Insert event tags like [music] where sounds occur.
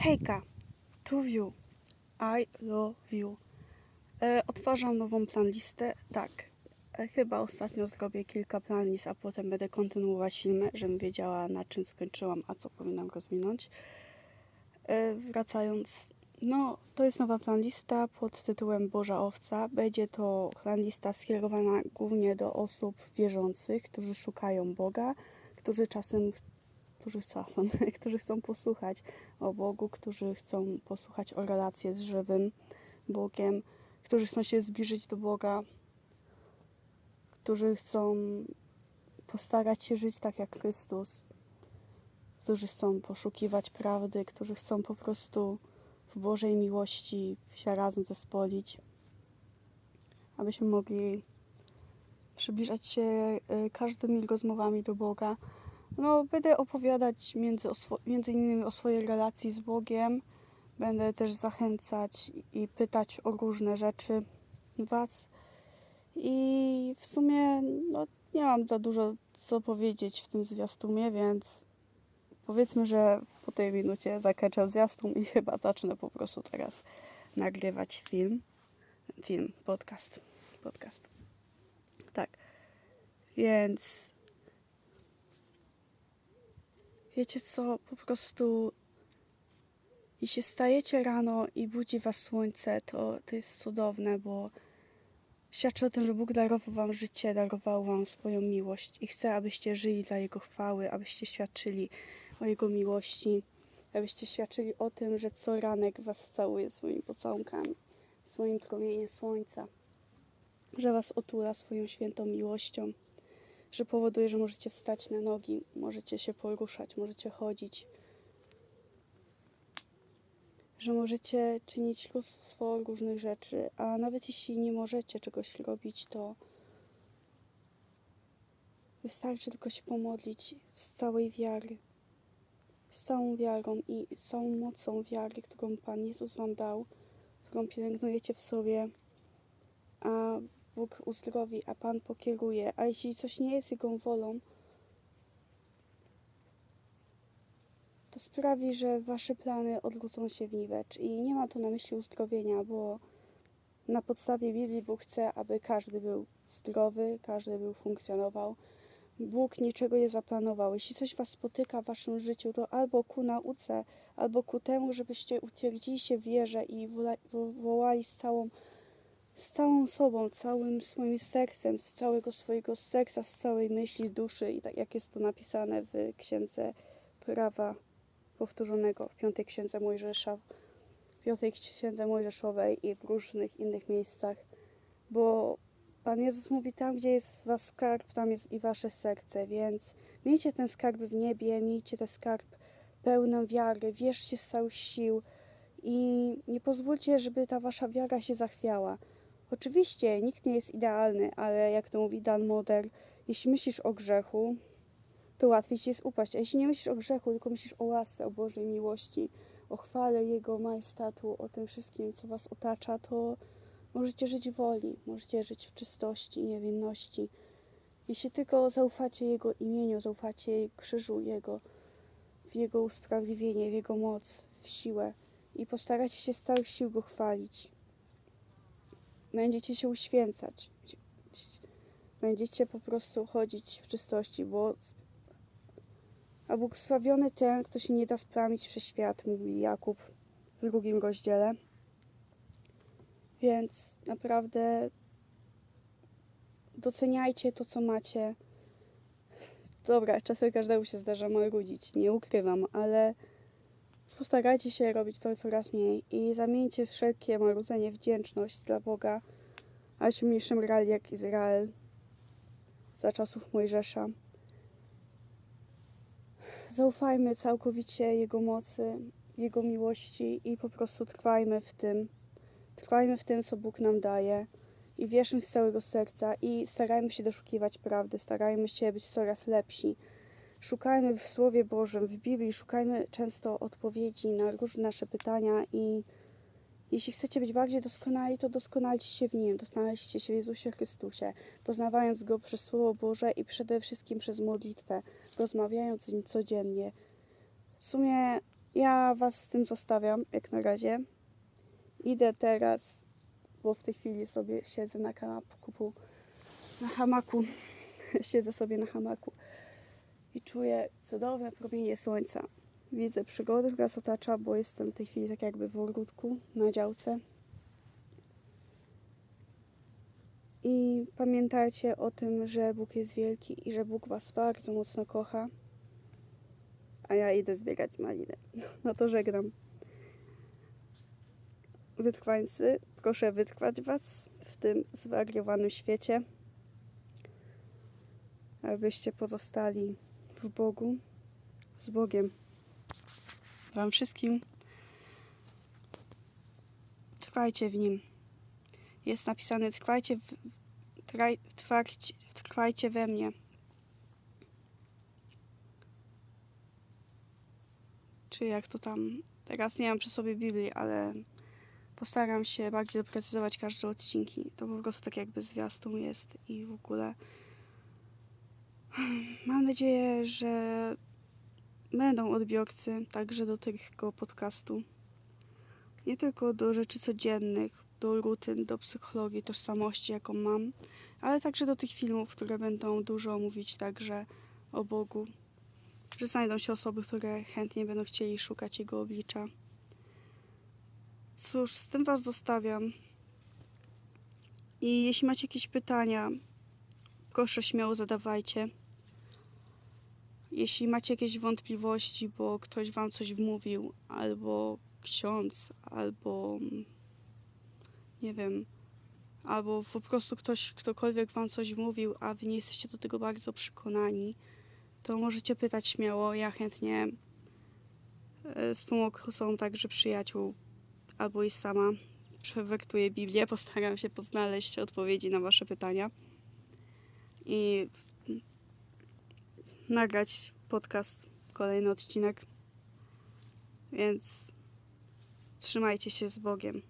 Hejka, to you. I love you. E, otwarzam nową planlistę. Tak, e, chyba ostatnio zrobię kilka planlist, a potem będę kontynuować filmy, żebym wiedziała na czym skończyłam, a co powinnam rozwinąć. E, wracając, no to jest nowa planlista pod tytułem Boża Owca. Będzie to planlista skierowana głównie do osób wierzących, którzy szukają Boga, którzy czasem którzy czasem, [laughs] którzy chcą posłuchać o Bogu, którzy chcą posłuchać o relacje z żywym Bogiem, którzy chcą się zbliżyć do Boga, którzy chcą postarać się żyć tak jak Chrystus, którzy chcą poszukiwać prawdy, którzy chcą po prostu w Bożej miłości się razem zespolić, abyśmy mogli przybliżać się y, każdymi rozmowami do Boga. No, będę opowiadać między, między innymi o swojej relacji z Bogiem. Będę też zachęcać i pytać o różne rzeczy Was. I w sumie no, nie mam za dużo co powiedzieć w tym zwiastumie, więc powiedzmy, że po tej minucie zakończę zwiastun i [laughs] chyba zacznę po prostu teraz nagrywać film. Film, podcast. Podcast. Tak. Więc Wiecie co, po prostu jeśli stajecie rano i budzi was słońce, to, to jest cudowne, bo świadczy o tym, że Bóg darował wam życie, darował wam swoją miłość i chce, abyście żyli dla Jego chwały, abyście świadczyli o Jego miłości, abyście świadczyli o tym, że co ranek was całuje swoimi pocałunkami, swoim promieniem słońca, że was otula swoją świętą miłością że powoduje, że możecie wstać na nogi, możecie się poruszać, możecie chodzić, że możecie czynić mnóstwo różnych rzeczy, a nawet jeśli nie możecie czegoś robić, to wystarczy tylko się pomodlić z całej wiary, z całą wiarą i z całą mocą wiary, którą Pan Jezus Wam dał, którą pielęgnujecie w sobie, a Bóg uzdrowi, a Pan pokieruje. A jeśli coś nie jest Jego wolą, to sprawi, że Wasze plany odwrócą się w niwecz. I nie ma tu na myśli uzdrowienia, bo na podstawie Biblii Bóg chce, aby każdy był zdrowy, każdy był funkcjonował. Bóg niczego nie zaplanował. Jeśli coś Was spotyka w Waszym życiu, to albo ku nauce, albo ku temu, żebyście utwierdzili się w wierze i wołali z całą z całą sobą, całym swoim sercem, z całego swojego serca, z całej myśli, z duszy i tak jak jest to napisane w księdze prawa powtórzonego w piątej księdze Mojżesza, w piątej księdze Mojżeszowej i w różnych innych miejscach, bo Pan Jezus mówi, tam gdzie jest was skarb, tam jest i wasze serce, więc miejcie ten skarb w niebie, miejcie ten skarb pełną wiary, wierzcie z całych sił i nie pozwólcie, żeby ta wasza wiara się zachwiała. Oczywiście nikt nie jest idealny, ale jak to mówi Dan Moder, jeśli myślisz o grzechu, to łatwiej ci jest upaść. A jeśli nie myślisz o grzechu, tylko myślisz o łasce, o Bożej miłości, o chwale Jego majestatu, o tym wszystkim, co was otacza, to możecie żyć woli, możecie żyć w czystości i niewinności. Jeśli tylko zaufacie Jego imieniu, zaufacie krzyżu Jego, w Jego usprawiedliwienie, w Jego moc, w siłę i postaracie się z całych sił Go chwalić będziecie się uświęcać. Będziecie po prostu chodzić w czystości, bo a błogosławiony ten, kto się nie da splamić przez świat, mówi Jakub w drugim rozdziale. Więc naprawdę doceniajcie to, co macie. Dobra, czasem każdemu się zdarza marudzić, nie ukrywam, ale postarajcie się robić to coraz mniej i zamieńcie wszelkie marudzenie wdzięczność dla Boga, a się mniejszym raj jak Izrael za czasów Mojżesza. Zaufajmy całkowicie Jego mocy, Jego miłości i po prostu trwajmy w tym. Trwajmy w tym, co Bóg nam daje i wierzmy z całego serca i starajmy się doszukiwać prawdy, starajmy się być coraz lepsi. Szukajmy w Słowie Bożym, w Biblii, szukajmy często odpowiedzi na różne nasze pytania i jeśli chcecie być bardziej doskonali, to doskonalcie się w Nim, doskonalcie się w Jezusie Chrystusie, poznawając Go przez Słowo Boże i przede wszystkim przez modlitwę, rozmawiając z Nim codziennie. W sumie Ja Was z tym zostawiam, jak na razie. Idę teraz, bo w tej chwili sobie siedzę na kanapku, na hamaku. [laughs] siedzę sobie na hamaku i czuję cudowne promienie słońca. Widzę przygodę, która nas otacza, bo jestem w tej chwili tak jakby w ogródku, na działce. I pamiętajcie o tym, że Bóg jest wielki i że Bóg Was bardzo mocno kocha. A ja idę zbiegać malinę. [laughs] No to żegnam. Wytrwańcy, proszę wytrwać Was w tym zwariowanym świecie, abyście pozostali w Bogu, z Bogiem. Wam wszystkim trwajcie w Nim. Jest napisane trwajcie, w, traj, trwajcie, we mnie. Czy jak to tam... Teraz nie mam przy sobie Biblii, ale postaram się bardziej doprecyzować każde odcinki. To po prostu tak jakby zwiastun jest i w ogóle... Mam nadzieję, że będą odbiorcy także do tego podcastu. Nie tylko do rzeczy codziennych, do rutyn, do psychologii, tożsamości, jaką mam, ale także do tych filmów, które będą dużo mówić także o Bogu. Że znajdą się osoby, które chętnie będą chcieli szukać Jego oblicza. Cóż, z tym Was zostawiam. I jeśli macie jakieś pytania, proszę śmiało zadawajcie. Jeśli macie jakieś wątpliwości, bo ktoś wam coś wmówił, albo ksiądz, albo nie wiem, albo po prostu ktoś, ktokolwiek wam coś mówił, a wy nie jesteście do tego bardzo przekonani, to możecie pytać śmiało. Ja chętnie e, z pomocą także przyjaciół, albo i sama przewertuję Biblię, [laughs] postaram się poznaleźć odpowiedzi na wasze pytania. I nagrać podcast, kolejny odcinek. Więc trzymajcie się z Bogiem.